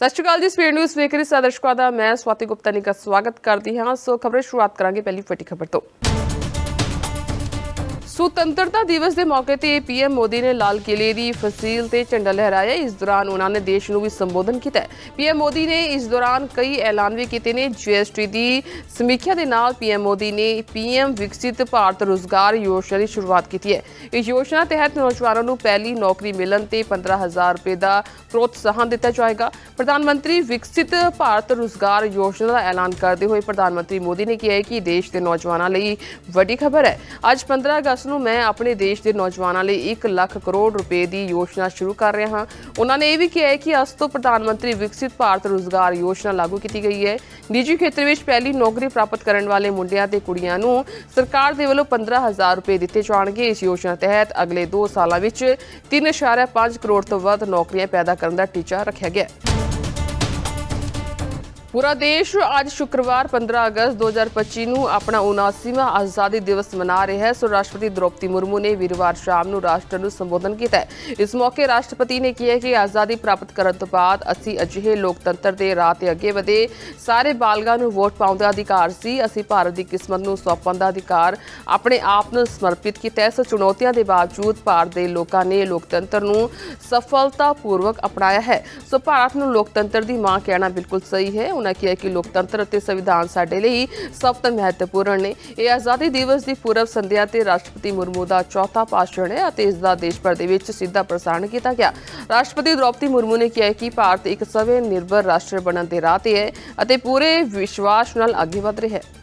ਸਤਿ ਸ਼੍ਰੀ ਅਕਾਲ ਜੀ speed news ਵੇਖ ਰਹੇ ਸਾਰੇ ਦਾ। ਮੈਂ ਸਵਾਤੀ ਗੁਪਤਾ ਜੀ ਸਵਾਗਤ ਕਰਦੀ ਹਾਂ। ਸੋ ਖਬਰ ਸ਼ੁਰੂਆਤ ਕਰਾਂਗੇ ਪਹਿਲੀ ਵੱਡੀ ਖਬਰ ਤੋਂ। ਸੁਤੰਤਰਤਾ ਦਿਵਸ ਦੇ ਮੌਕੇ ਤੇ ਪੀਐਮ ਮੋਦੀ ਨੇ ਲਾਲ ਕਿਲੇ ਦੀ ਫਸੀਲ ਤੇ ਝੰਡਾ ਲਹਿਰਾਇਆ। ਇਸ ਦੌਰਾਨ ਉਹਨਾਂ ਨੇ ਦੇਸ਼ ਨੂੰ ਵੀ ਸੰਬੋਧਨ ਕੀਤਾ। ਪੀਐਮ ਮੋਦੀ ਨੇ ਇਸ ਦੌਰਾਨ ਕਈ ਐਲਾਨ ਵੀ ਕੀਤੇ ਨੇ। ਜੀਐਸਟੀ ਦੀ ਸਮੀਖਿਆ ਦੇ ਨਾਲ ਪੀਐਮ ਮੋਦੀ ਨੇ ਪੀਐਮ ਵਿਕਸਿਤ ਭਾਰਤ ਰੋਜ਼ਗਾਰ ਯੋਜਨਾ ਦੀ ਸ਼ੁਰੂਆਤ ਕੀਤੀ ਹੈ। ਇਸ ਯੋਜਨਾ ਤਹਿਤ ਨੌਜਵਾਨਾਂ ਨੂੰ ਪਹਿਲੀ ਨੌਕਰੀ ਮਿਲਣ ਤੇ 15000 ਰੁਪਏ ਦਾ ਪ੍ਰੋਤਸਾਹਨ ਦਿੱਤਾ ਜਾਏਗਾ। ਪ੍ਰਧਾਨ ਮੰਤਰੀ ਵਿਕਸਿਤ ਭਾਰਤ ਰੋਜ਼ਗਾਰ ਯੋਜਨਾ ਦਾ ਐਲਾਨ ਕਰਦੇ ਹੋਏ ਪ੍ਰਧਾਨ ਮੰਤਰੀ ਮੋਦੀ ਨੇ ਕਿਹਾ ਕਿ ਦੇਸ਼ ਦੇ ਨੌਜਵਾਨਾਂ ਲਈ ਵੱਡੀ ਖਬਰ ਹੈ। ਅੱਜ 15 ਅਗਸਤ ਨੂੰ ਮੈਂ ਆਪਣੇ ਦੇਸ਼ ਦੇ ਨੌਜਵਾਨਾਂ ਲਈ 1 ਲੱਖ ਕਰੋੜ ਰੁਪਏ ਦੀ ਯੋਜਨਾ ਸ਼ੁਰੂ ਕਰ ਰਿਹਾ ਹਾਂ। ਉਹਨਾਂ ਨੇ ਇਹ ਵੀ ਕਿਹਾ ਹੈ ਕਿ ਅੱਜ ਤੋਂ ਪ੍ਰਧਾਨ ਮੰਤਰੀ ਵਿਕਸਿਤ ਭਾਰਤ ਰੋਜ਼ਗਾਰ ਯੋਜਨਾ ਲਾਗੂ ਕੀਤੀ ਗਈ ਹੈ। ਨਿੱਜੀ ਖੇਤਰ ਵਿੱਚ ਪਹਿਲੀ ਨੌਕਰੀ ਪ੍ਰਾਪਤ ਕਰਨ ਵਾਲੇ ਮੁੰਡਿਆਂ ਤੇ ਕੁੜੀਆਂ ਨੂੰ ਸਰਕਾਰ ਦੇ ਵੱਲੋਂ 15000 ਰੁਪਏ ਦਿੱਤੇ ਜਾਣਗੇ। ਇਸ ਯੋਜਨਾ ਤਹਿਤ ਅਗਲੇ 2 ਸਾਲਾਂ ਵਿੱਚ 3.5 ਕਰੋੜ ਤੋਂ ਵੱਧ ਨੌਕਰੀਆਂ ਪੈਦਾ ਕਰਨ ਦਾ ਟੀਚਾ ਰੱਖਿਆ ਗਿਆ ਹੈ। ਪੂਰਾ ਦੇਸ਼ ਅੱਜ ਸ਼ੁੱਕਰਵਾਰ 15 ਅਗਸਤ 2025 ਨੂੰ ਆਪਣਾ 79ਵਾਂ ਆਜ਼ਾਦੀ ਦਿਵਸ ਮਨਾ ਰਿਹਾ ਹੈ। ਸੋ ਰਾਸ਼ਟਰਪਤੀ ਦ੍ਰੋਪਦੀ ਮੁਰਮੂ ਨੇ ਵੀਰਵਾਰ ਸ਼ਾਮ ਨੂੰ ਰਾਸ਼ਟਰ ਨੂੰ ਸੰਬੋਧਨ ਕੀਤਾ ਇਸ ਮੌਕੇ ਰਾਸ਼ਟਰਪਤੀ ਨੇ ਕਿਹਾ ਕਿ ਆਜ਼ਾਦੀ ਪ੍ਰਾਪਤ ਕਰਨ ਤੋਂ ਬਾਅਦ ਅਸੀਂ ਅਜਿਹੇ ਲੋਕਤੰਤਰ ਦੇ ਰਾਹ ਤੇ ਅੱਗੇ ਵਧੇ। ਸਾਰੇ ਬਾਲਗਾਂ ਨੂੰ ਵੋਟ ਪਾਉਣ ਦਾ ਅਧਿਕਾਰ ਸੀ। ਅਸੀਂ ਭਾਰਤ ਦੀ ਕਿਸਮਤ ਨੂੰ ਸੌਂਪਣ ਦਾ ਅਧਿਕਾਰ ਆਪਣੇ ਆਪ ਨੂੰ ਸਮਰਪਿਤ ਕੀਤਾ ਹੈ। ਸੋ ਚੁਣੌਤੀਆਂ ਦੇ ਬਾਵਜੂਦ ਭਾਰਤ ਦੇ ਲੋਕਾਂ ਨੇ ਲੋਕਤੰਤਰ ਨੂੰ ਸਫਲਤਾਪੂਰਵਕ ਅਪਣਾਇਆ ਹੈ। ਸੋ ਭਾਰਤ ਨੂੰ ਲੋਕਤੰਤਰ ਦੀ ਮਾਂ ਕਹਿਣਾ ਬਿਲਕੁਲ ਸਹੀ ਹੈ। ਉਹਨਾਂ ਕਿਹਾ ਕਿ ਲੋਕਤੰਤਰ ਅਤੇ ਸੰਵਿਧਾਨ ਸਾਡੇ ਲਈ ਸਭ ਤੋਂ ਮਹੱਤਵਪੂਰਨ ਨੇ। ਇਹ ਆਜ਼ਾਦੀ ਦਿਵਸ ਦੀ ਪੂਰਵ ਸੰਧਿਆ ਤੇ ਰਾਸ਼ਟਰਪਤੀ ਮੁਰਮੂ ਦਾ ਚੌਥਾ ਭਾਸ਼ਣ ਹੈ ਅਤੇ ਇਸ ਦਾ ਦੇਸ਼ ਭਰ ਦੇ ਵਿੱਚ ਸਿੱਧਾ ਪ੍ਰਸਾਰਣ ਕੀਤਾ ਗਿਆ। ਰਾਸ਼ਟਰਪਤੀ ਦ੍ਰੋਪਦੀ ਮੁਰਮੂ ਨੇ ਕਿਹਾ ਕਿ ਭਾਰਤ ਇੱਕ ਸਵੈ ਨਿਰਭਰ ਰਾਸ਼ਟਰ ਬਣਨ ਦੇ ਰਾਹ ਤੇ ਹੈ ਅਤੇ ਪੂਰੇ ਵਿਸ਼ਵਾਸ ਨਾਲ ਅੱਗੇ ਵਧ ਰਿਹਾ ਹੈ।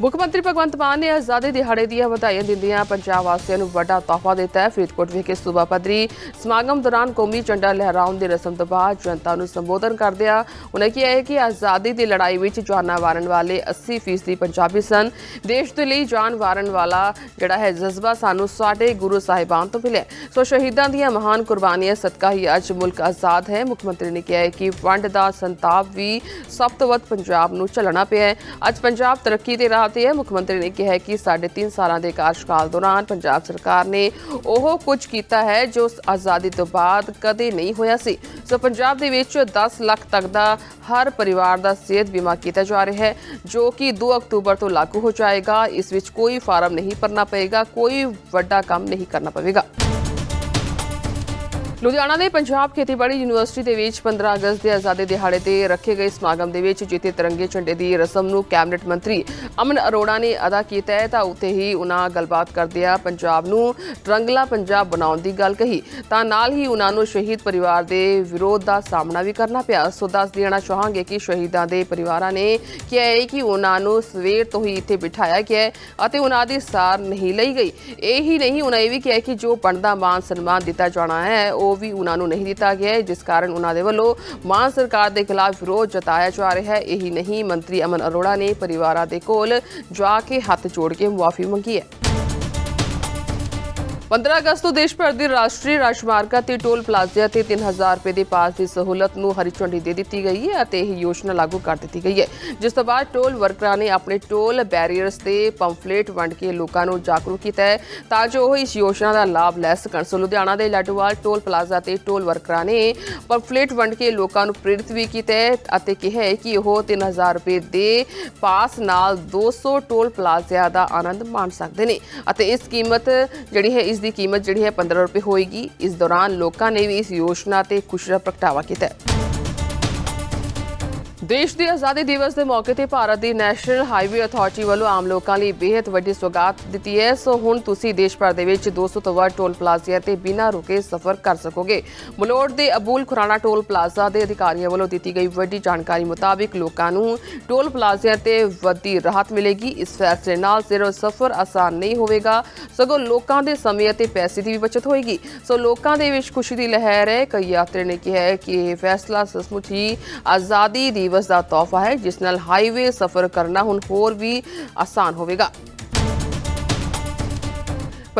ਮੁੱਖ ਮੰਤਰੀ ਭਗਵੰਤ ਮਾਨ ਨੇ ਆਜ਼ਾਦੀ ਦਿਹਾੜੇ ਦੀਆਂ ਵਧਾਈਆਂ ਦਿੰਦਿਆਂ ਪੰਜਾਬ ਵਾਸੀਆਂ ਨੂੰ ਵੱਡਾ ਤੋਹਫਾ ਦਿੱਤਾ ਹੈ। ਫਰੀਦਕੋਟ ਵਿਖੇ ਸੂਬਾ ਪੱਧਰੀ ਸਮਾਗਮ ਦੌਰਾਨ ਕੌਮੀ ਝੰਡਾ ਲਹਿਰਾਉਣ ਦੀ ਰਸਮ ਤੋਂ ਬਾਅਦ ਜਨਤਾ ਨੂੰ ਸੰਬੋਧਨ ਕਰਦਿਆਂ ਉਹਨਾਂ ਕਿਹਾ ਹੈ ਕਿ ਆਜ਼ਾਦੀ ਦੀ ਲੜਾਈ ਵਿੱਚ ਜਾਨਾਂ ਵਾਰਨ ਵਾਲੇ 80% ਪੰਜਾਬੀ ਸਨ ਦੇਸ਼ ਦੇ ਲਈ ਜਾਨ ਵਾਰਨ ਵਾਲਾ ਜਿਹੜਾ ਹੈ ਜਜ਼ਬਾ ਸਾਨੂੰ ਸਾਡੇ ਗੁਰੂ ਸਾਹਿਬਾਨ ਤੋਂ ਮਿਲਿਆ ਸੋ ਸ਼ਹੀਦਾਂ ਦੀਆਂ ਮਹਾਨ ਕੁਰਬਾਨੀਆਂ ਸਦਕਾ ਹੀ ਅੱਜ ਮੁਲਕ ਆਜ਼ਾਦ ਹੈ। ਮੁੱਖ ਮੰਤਰੀ ਨੇ ਕਿਹਾ ਹੈ ਕਿ ਵੰਡ ਦਾ ਸੰਤਾਪ ਵੀ ਸਭ ਤੋਂ ਵੱਧ ਪੰਜਾਬ ਨੂੰ ਝੱਲਣਾ ਪਿਆ ਹੈ। ਅੱਜ ਪੰਜਾਬ ਤਰੱਕੀ ਦੇ ਰਾਹ ਤੇ ਹੈ ਮੁੱਖ ਮੰਤਰੀ ਨੇ ਕਿਹਾ ਹੈ ਕਿ ਸਾਢੇ ਤਿੰਨ ਸਾਲਾਂ ਦੇ ਕਾਰਜਕਾਲ ਦੌਰਾਨ ਪੰਜਾਬ ਸਰਕਾਰ ਨੇ ਉਹ ਕੁਝ ਕੀਤਾ ਹੈ ਜੋ ਆਜ਼ਾਦੀ ਤੋਂ ਬਾਅਦ ਕਦੇ ਨਹੀਂ ਹੋਇਆ ਸੀ। ਸੋ ਪੰਜਾਬ ਦੇ ਵਿੱਚ 10 ਲੱਖ ਤੱਕ ਦਾ ਹਰ ਪਰਿਵਾਰ ਦਾ ਸਿਹਤ ਬੀਮਾ ਕੀਤਾ ਜਾ ਰਿਹਾ ਹੈ, ਜੋ ਕਿ 2 ਅਕਤੂਬਰ ਤੋਂ ਲਾਗੂ ਹੋ ਜਾਏਗਾ। ਇਸ ਵਿੱਚ ਕੋਈ ਫਾਰਮ ਨਹੀਂ ਭਰਨਾ ਪਏਗਾ, ਕੋਈ ਵੱਡਾ ਕੰਮ ਨਹੀਂ ਕਰਨਾ ਪਵੇਗਾ। ਲੁਧਿਆਣਾ ਦੇ ਪੰਜਾਬ ਖੇਤੀਬਾੜੀ ਯੂਨੀਵਰਸਿਟੀ ਦੇ ਵਿੱਚ 15 ਅਗਸਤ ਦੇ ਆਜ਼ਾਦੀ ਦਿਹਾੜੇ ਤੇ ਰੱਖੇ ਗਏ ਸਮਾਗਮ ਦੇ ਵਿੱਚ ਜਿੱਥੇ ਤਿਰੰਗੇ ਝੰਡੇ ਦੀ ਰਸਮ ਨੂੰ ਕੈਬਨਿਟ ਮੰਤਰੀ ਅਮਨ ਅਰੋੜਾ ਨੇ ਅਦਾ ਕੀਤਾ ਹੈ, ਤਾਂ ਉੱਥੇ ਹੀ ਉਹਨਾਂ ਗੱਲਬਾਤ ਕਰਦਿਆਂ ਪੰਜਾਬ ਨੂੰ ਰੰਗਲਾ ਪੰਜਾਬ ਬਣਾਉਣ ਦੀ ਗੱਲ ਕਹੀ। ਤਾਂ ਨਾਲ ਹੀ ਉਹਨਾਂ ਨੂੰ ਸ਼ਹੀਦ ਪਰਿਵਾਰ ਦੇ ਵਿਰੋਧ ਦਾ ਸਾਹਮਣਾ ਵੀ ਕਰਨਾ ਪਿਆ। ਸੋ ਦੱਸ ਦੇਣਾ ਚਾਹਾਂਗੇ ਕਿ ਸ਼ਹੀਦਾਂ ਦੇ ਪਰਿਵਾਰਾਂ ਨੇ ਕਿਹਾ ਹੈ ਕਿ ਉਹਨਾਂ ਨੂੰ ਸਵੇਰ ਤੋਂ ਹੀ ਇੱਥੇ ਬਿਠਾਇਆ ਗਿਆ ਹੈ ਅਤੇ ਉਹਨਾਂ ਦੀ ਸਾਰ ਨਹੀਂ ਲਈ ਗਈ। ਇਹ ਹੀ ਨਹੀਂ, ਉਹਨਾਂ ਇਹ ਵੀ ਕਿਹਾ ਕਿ ਜੋ ਬਣਦਾ ਮਾਨ ਸਨਮਾਨ ਦਿੱਤਾ ਜਾਣਾ ਹੈ, ਉਹ ਉਹ ਵੀ ਉਹਨਾਂ ਨੂੰ ਨਹੀਂ ਦਿੱਤਾ ਗਿਆ ਹੈ, ਜਿਸ ਕਾਰਨ ਉਹਨਾਂ ਦੇ ਵੱਲੋਂ ਮਾਨ ਸਰਕਾਰ ਦੇ ਖਿਲਾਫ ਵਿਰੋਧ ਜਤਾਇਆ ਜਾ ਰਿਹਾ ਹੈ। ਇਹੀ ਨਹੀਂ, ਮੰਤਰੀ ਅਮਨ ਅਰੋੜਾ ਨੇ ਪਰਿਵਾਰਾਂ ਦੇ ਕੋਲ ਜਾ ਕੇ ਹੱਥ ਜੋੜ ਕੇ ਮੁਆਫੀ ਮੰਗੀ ਹੈ। 15 ਅਗਸਤ ਤੋਂ ਦੇਸ਼ ਭਰ ਦੇ ਰਾਸ਼ਟਰੀ ਰਾਜਮਾਰਗਾਂ ਤੇ ਟੋਲ ਪਲਾਜ਼ਿਆਂ ਤੇ 3000 ਰੁਪਏ ਦੇ ਪਾਸ ਦੀ ਸਹੂਲਤ ਨੂੰ ਹਰੀ ਝੰਡੀ ਦੇ ਦਿੱਤੀ ਗਈ ਹੈ ਅਤੇ ਇਹ ਯੋਜਨਾ ਲਾਗੂ ਕਰ ਦਿੱਤੀ ਗਈ ਹੈ। ਜਿਸ ਤੋਂ ਬਾਅਦ ਟੋਲ ਵਰਕਰਾਂ ਨੇ ਆਪਣੇ ਟੋਲ ਬੈਰੀਅਰਸ ਤੇ ਪੰਫਲੇਟ ਵੰਡ ਕੇ ਲੋਕਾਂ ਨੂੰ ਜਾਗਰੂਕ ਕੀਤਾ ਹੈ ਤਾਂ ਜੋ ਉਹ ਇਸ ਯੋਜਨਾ ਦਾ ਲਾਭ ਲੈ ਸਕਣ। ਸੋ ਲੁਧਿਆਣਾ ਦੇ ਲਾਡੋਵਾਲ ਟੋਲ ਪਲਾਜ਼ਾ ਤੇ ਟੋਲ ਵਰਕਰਾਂ ਨੇ ਪੰਫਲੇਟ ਵੰਡ ਕੇ ਲੋਕਾਂ ਨੂੰ ਪ੍ਰੇਰਿਤ ਵੀ ਕੀਤਾ ਹੈ ਅਤੇ ਕਿਹਾ ਹੈ ਕਿ ਉਹ 3000 ਰੁਪਏ ਦੇ ਪਾਸ ਨਾਲ 200 ਟੋਲ ਪਲਾਜ਼ਿਆਂ ਦਾ ਆਨੰਦ ਮਾਣ ਸਕਦੇ ਨੇ ਅਤੇ ਇਸ ਕੀਮਤ ਜਿਹੜੀ ਹੈ ਇਸ ਦੀ ਕੀਮਤ ਜਿਹੜੀ ਹੈ 15 ਰੁਪਏ ਹੋਏਗੀ। ਇਸ ਦੌਰਾਨ ਲੋਕਾਂ ਨੇ ਵੀ ਇਸ ਯੋਜਨਾ ਤੇ ਖੁਸ਼ੀ ਦਾ ਪ੍ਰਗਟਾਵਾ ਕੀਤਾ ਦੇਸ਼ ਦੀ ਆਜ਼ਾਦੀ ਦਿਵਸ ਦੇ ਮੌਕੇ ਤੇ ਭਾਰਤ ਦੀ ਨੈਸ਼ਨਲ ਹਾਈਵੇ ਅਥਾਰਟੀ ਵੱਲੋਂ ਆਮ ਲੋਕਾਂ ਲਈ ਬੇਹੱਦ ਵੱਡੀ ਸੁਗਾਤ ਦਿੱਤੀ ਹੈ। ਸੋ ਹੁਣ ਤੁਸੀਂ ਦੇਸ਼ ਭਰ ਦੇ ਵਿੱਚ 200 ਤੋਂ ਵੱਧ ਟੋਲ ਪਲਾਜ਼ਿਆਂ ਤੇ ਬਿਨਾਂ ਰੁਕੇ ਸਫ਼ਰ ਕਰ ਸਕੋਗੇ। ਮਲੋੜ ਦੇ ਅਬੂਲ ਖੁਰਾਣਾ ਟੋਲ ਪਲਾਜ਼ਾ ਦੇ ਅਧਿਕਾਰੀਆਂ ਵੱਲੋਂ ਦਿੱਤੀ ਗਈ ਵੱਡੀ ਜਾਣਕਾਰੀ ਮੁਤਾਬਿਕ ਲੋਕਾਂ ਨੂੰ ਟੋਲ ਪਲਾਜ਼ਿਆਂ ਤੇ ਵੱਡੀ ਰਾਹਤ ਮਿਲੇਗੀ। ਇਸ ਫੈਸਲੇ ਨਾਲ ਸਿਰਫ ਸਫ਼ਰ ਆਸਾਨ ਨਹੀਂ ਹੋਵੇਗਾ, ਸਗੋਂ ਲੋਕਾਂ ਦੇ ਸਮੇਂ ਅਤੇ ਪੈਸੇ ਦੀ ਵੀ ਬਚਤ ਹੋਏਗੀ। ਸੋ ਲੋਕਾਂ ਦੇ ਵਿੱਚ ਖੁਸ਼ੀ ਦੀ ਲਹਿਰ ਹੈ। ਕਈ ਯਾਤਰੀ ਨੇ ਕਿਹਾ ਹੈ ਕਿ ਇਹ ਫੈਸਲਾ ਸੱਚਮੁੱਚ ਹੀ ਆਜ਼ਾਦੀ ਦਿਵਸ ਦਾ ਤੋਹਫਾ ਹੈ ਜਿਸ ਨਾਲ ਹਾਈਵੇ ਸਫ਼ਰ ਕਰਨਾ ਹੁਣ ਹੋਰ ਵੀ ਆਸਾਨ ਹੋਵੇਗਾ।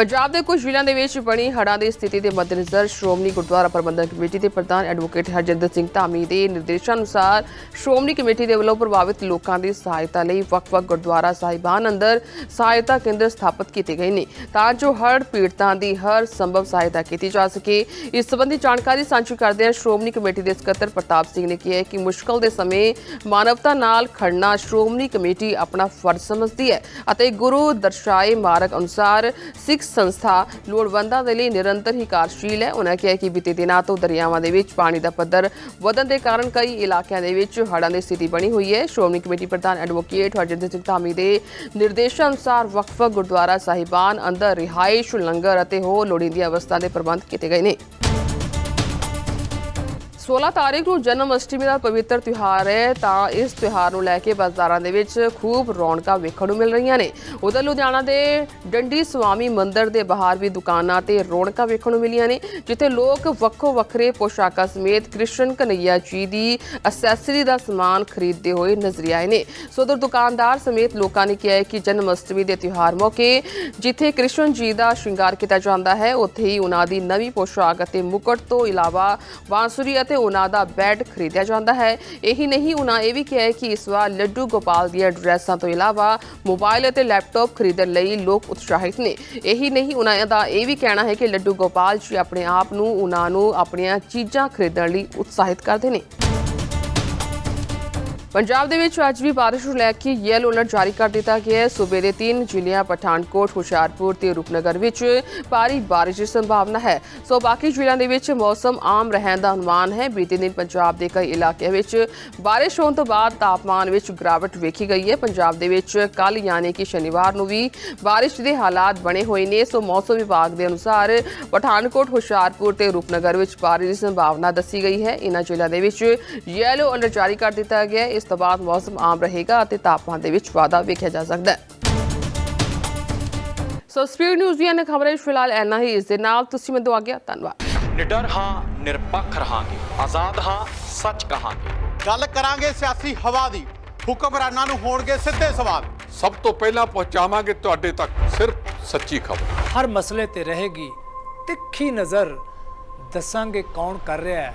ਪੰਜਾਬ ਦੇ ਕੁਝ ਜ਼ਿਲ੍ਹਿਆਂ ਦੇ ਵਿੱਚ ਬਣੀ ਹੜ੍ਹਾਂ ਦੀ ਸਥਿਤੀ ਦੇ ਮੱਦੇਨਜ਼ਰ ਸ਼੍ਰੋਮਣੀ ਗੁਰਦੁਆਰਾ ਪ੍ਰਬੰਧਕ ਕਮੇਟੀ ਦੇ ਪ੍ਰਧਾਨ ਐਡਵੋਕੇਟ ਹਰਜਿੰਦਰ ਸਿੰਘ ਧਾਮੀ ਦੇ ਨਿਰਦੇਸ਼ਾਂ ਅਨੁਸਾਰ ਸ਼੍ਰੋਮਣੀ ਕਮੇਟੀ ਦੇ ਵੱਲੋਂ ਪ੍ਰਭਾਵਿਤ ਲੋਕਾਂ ਦੀ ਸਹਾਇਤਾ ਲਈ ਵੱਖ-ਵੱਖ ਗੁਰਦੁਆਰਾ ਸਾਹਿਬਾਨ ਅੰਦਰ ਸਹਾਇਤਾ ਕੇਂਦਰ ਸਥਾਪਿਤ ਕੀਤੇ ਗਏ ਨੇ ਤਾਂ ਜੋ ਹੜ੍ਹ ਪੀੜਤਾਂ ਦੀ ਹਰ ਸੰਭਵ ਸਹਾਇਤਾ ਕੀਤੀ ਜਾ ਸਕੇ। ਇਸ ਸੰਬੰਧੀ ਜਾਣਕਾਰੀ ਸਾਂਝੀ ਕਰਦਿਆਂ ਸ਼੍ਰੋਮਣੀ ਕਮੇਟੀ ਦੇ ਸਕੱਤਰ ਪ੍ਰਤਾਪ ਸਿੰਘ ਨੇ ਕਿਹਾ ਕਿ ਮੁਸ਼ਕਲ ਦੇ ਸਮੇਂ ਮਾਨਵਤਾ ਨਾਲ ਖੜਨਾ ਸ਼੍ਰੋਮਣੀ ਕਮੇਟੀ ਆਪਣਾ ਫਰਜ਼ ਸਮਝਦੀ ਹੈ ਅਤੇ ਗੁਰੂ ਦਰਸਾਏ ਮਾਰਗ ਅਨੁਸਾਰ ਸਿੱਖ ਸੰਸਥਾ ਲੋੜਵੰਦਾਂ ਦੇ ਲਈ ਨਿਰੰਤਰ ਹੀ ਕਾਰਜਸ਼ੀਲ ਹੈ। ਉਹਨਾਂ ਕਿਹਾ ਕਿ ਬੀਤੇ ਦਿਨਾਂ ਤੋਂ ਦਰਿਆਵਾਂ ਦੇ ਵਿੱਚ ਪਾਣੀ ਦਾ ਪੱਧਰ ਵਧਣ ਦੇ ਕਾਰਨ ਕਈ ਇਲਾਕਿਆਂ ਦੇ ਵਿੱਚ ਹੜ੍ਹਾਂ ਦੀ ਸਥਿਤੀ ਬਣੀ ਹੋਈ ਹੈ। ਸ਼੍ਰੋਮਣੀ ਕਮੇਟੀ ਪ੍ਰਧਾਨ ਐਡਵੋਕੇਟ ਹਰਜਿੰਦਰ ਸਿੰਘ ਧਾਮੀ ਦੇ ਨਿਰਦੇਸ਼ਾਂ ਅਨੁਸਾਰ ਵਕਫ ਗੁਰਦੁਆਰਾ ਸਾਹਿਬਾਨ ਅੰਦਰ ਰਿਹਾਇਸ਼, ਲੰਗਰ ਅਤੇ ਹੋਰ ਲੋੜੀਂਦੀਆਂ ਅਵਸਥਾ ਦੇ ਪ੍ਰਬੰਧ ਕੀਤੇ ਗਏ ਨੇ। 16 ਤਾਰੀਖ ਨੂੰ ਜਨਮ ਅਸ਼ਟਮੀ ਦਾ ਪਵਿੱਤਰ ਤਿਉਹਾਰ ਹੈ, ਤਾਂ ਇਸ ਤਿਉਹਾਰ ਨੂੰ ਲੈ ਕੇ ਬਾਜ਼ਾਰਾਂ ਦੇ ਵਿੱਚ ਖੂਬ ਰੌਣਕਾਂ ਵੇਖਣ ਨੂੰ ਮਿਲ ਰਹੀਆਂ ਨੇ। ਉਧਰ ਲੁਧਿਆਣਾ ਦੇ ਡੰਡੀ ਸਵਾਮੀ ਮੰਦਿਰ ਦੇ ਬਾਹਰ ਵੀ ਦੁਕਾਨਾਂ ਤੇ ਰੌਣਕਾਂ ਵੇਖਣ ਨੂੰ ਮਿਲੀਆਂ ਨੇ, ਜਿੱਥੇ ਲੋਕ ਵੱਖੋ ਵੱਖਰੇ ਪੋਸ਼ਾਕਾਂ ਸਮੇਤ ਕ੍ਰਿਸ਼ਨ ਕਨਈਆ ਜੀ ਦੀ ਅਸੈਸਰੀ ਦਾ ਸਮਾਨ ਖਰੀਦਦੇ ਹੋਏ ਨਜ਼ਰ ਆਏ ਨੇ। ਸੋ ਉਧਰ ਦੁਕਾਨਦਾਰ ਸਮੇਤ ਲੋਕਾਂ ਨੇ ਕਿਹਾ ਕਿ ਜਨਮ ਅਸ਼ਟਮੀ ਦੇ ਤਿਉਹਾਰ ਮੌਕੇ ਜਿੱਥੇ ਕ੍ਰਿਸ਼ਨ ਜੀ ਦਾ ਸ਼ਿੰਗਾਰ ਕੀਤਾ ਜਾਂਦਾ ਹੈ, ਉੱਥੇ ਹੀ ਉਹਨਾਂ ਦੀ ਨਵੀਂ ਪੋਸ਼ਾਕ ਅਤੇ ਮੁਕਟ ਤੋਂ ਇਲਾਵਾ ਬਾਂਸੁਰੀ ਅਤੇ ਉਹਨਾਂ ਦਾ ਬੈਡ ਖਰੀਦਿਆ ਜਾਂਦਾ ਹੈ। ਇਹੀ ਨਹੀਂ, ਉਹਨਾਂ ਇਹ ਵੀ ਕਿਹਾ ਹੈ ਕਿ ਇਸ ਵਾਰ ਲੱਡੂ ਗੋਪਾਲ ਦੀਆਂ ਡਰੈਸਾਂ ਤੋਂ ਇਲਾਵਾ ਮੋਬਾਈਲ ਅਤੇ ਲੈਪਟਾਪ ਖਰੀਦਣ ਲਈ ਲੋਕ ਉਤਸ਼ਾਹਿਤ ਨੇ। ਇਹੀ ਨਹੀਂ, ਉਹਨਾਂ ਦਾ ਇਹ ਵੀ ਕਹਿਣਾ ਹੈ ਕਿ ਲੱਡੂ ਗੋਪਾਲ ਜੀ ਆਪਣੇ ਆਪ ਨੂੰ, ਉਹਨਾਂ ਨੂੰ ਆਪਣੀਆਂ ਚੀਜ਼ਾਂ ਖਰੀਦਣ ਲਈ ਉਤਸ਼ਾਹਿਤ ਕਰਦੇ ਨੇ। ਪੰਜਾਬ ਦੇ ਵਿੱਚ ਅੱਜ ਵੀ ਬਾਰਿਸ਼ ਨੂੰ ਲੈ ਕੇ ਯੈਲੋ ਅਲਰਟ ਜਾਰੀ ਕਰ ਦਿੱਤਾ ਗਿਆ ਹੈ। ਸੂਬੇ ਦੇ ਤਿੰਨ ਜ਼ਿਲ੍ਹਿਆਂ ਪਠਾਨਕੋਟ, ਹੁਸ਼ਿਆਰਪੁਰ ਤੇ ਰੂਪਨਗਰ ਵਿੱਚ ਭਾਰੀ ਬਾਰਿਸ਼ ਦੀ ਸੰਭਾਵਨਾ ਹੈ। ਸੋ ਬਾਕੀ ਜ਼ਿਲ੍ਹਿਆਂ ਦੇ ਵਿੱਚ ਮੌਸਮ ਆਮ ਰਹਿਣ ਦਾ ਅਨੁਮਾਨ ਹੈ। ਬੀਤੇ ਦਿਨ ਪੰਜਾਬ ਦੇ ਕਈ ਇਲਾਕਿਆਂ ਵਿੱਚ ਬਾਰਿਸ਼ ਹੋਣ ਤੋਂ ਬਾਅਦ ਤਾਪਮਾਨ ਵਿੱਚ ਗਿਰਾਵਟ ਵੇਖੀ ਗਈ ਹੈ। ਪੰਜਾਬ ਦੇ ਵਿੱਚ ਕੱਲ ਯਾਨੀ ਕਿ ਸ਼ਨੀਵਾਰ ਨੂੰ ਵੀ ਬਾਰਿਸ਼ ਦੇ ਹਾਲਾਤ ਬਣੇ ਹੋਏ ਨੇ। ਸੋ ਮੌਸਮ ਵਿਭਾਗ ਦੇ ਅਨੁਸਾਰ ਪਠਾਨਕੋਟ, ਹੁਸ਼ਿਆਰਪੁਰ ਤੇ ਰੂਪਨਗਰ ਵਿੱਚ ਬਾਰਿਸ਼ ਦੀ ਸੰਭਾਵਨਾ ਦੱਸੀ ਗਈ ਹੈ। ਇਹਨਾਂ ਜ਼ਿਲ੍ਹਿਆਂ ਦੇ ਵਿੱਚ ਯੈਲੋ ਅਲਰਟ ਜਾਰੀ ਕਰ ਦਿੱਤਾ ਗਿਆ ਹੈ। ਇਸ ਤੋਂ ਬਾਅਦ ਮੌਸਮ ਆਮ ਰਹੇਗਾ ਅਤੇ ਤਾਪਮਾਨ ਦੇ ਵਿੱਚ ਵਾਧਾ ਵੇਖਿਆ ਜਾ ਸਕਦਾ ਹੈ। ਸੋ ਸਪੀਡ ਨਿਊਜ਼ ਦੀਆਂ ਨੇ ਖਬਰਾਂ ਫਿਲਹਾਲ ਇੰਨਾ ਹੀ। ਇਸ ਦੇ ਨਾਲ ਤੁਸੀਂ ਮੈਨੂੰ ਆ। ਗਿਆ ਧੰਨਵਾਦ। ਨਿਡਰ ਹਾਂ ਨਿਰਪੱਖ ਰਹਾਂਗੇ। ਆਜ਼ਾਦ ਹਾਂ ਸੱਚ ਕਹਾਂਗੇ। ਗੱਲ ਕਰਾਂਗੇ ਸਿਆਸੀ ਹਵਾ ਦੀ। ਹੁਕਮਰਾਨਾਂ ਨੂੰ ਹੋਣਗੇ ਸਿੱਧੇ ਸਵਾਲ। ਸਭ ਤੋਂ ਪਹਿਲਾਂ ਪਹੁੰਚਾਵਾਂਗੇ ਤੁਹਾਡੇ ਤੱਕ ਸਿਰਫ ਸੱਚੀ ਖਬਰ। ਹਰ ਮਸਲੇ ਤੇ ਰਹੇਗੀ ਤਿੱਖੀ ਨਜ਼ਰ। ਦੱਸਾਂਗੇ ਕੌਣ ਕਰ ਰਿਹਾ ਹੈ।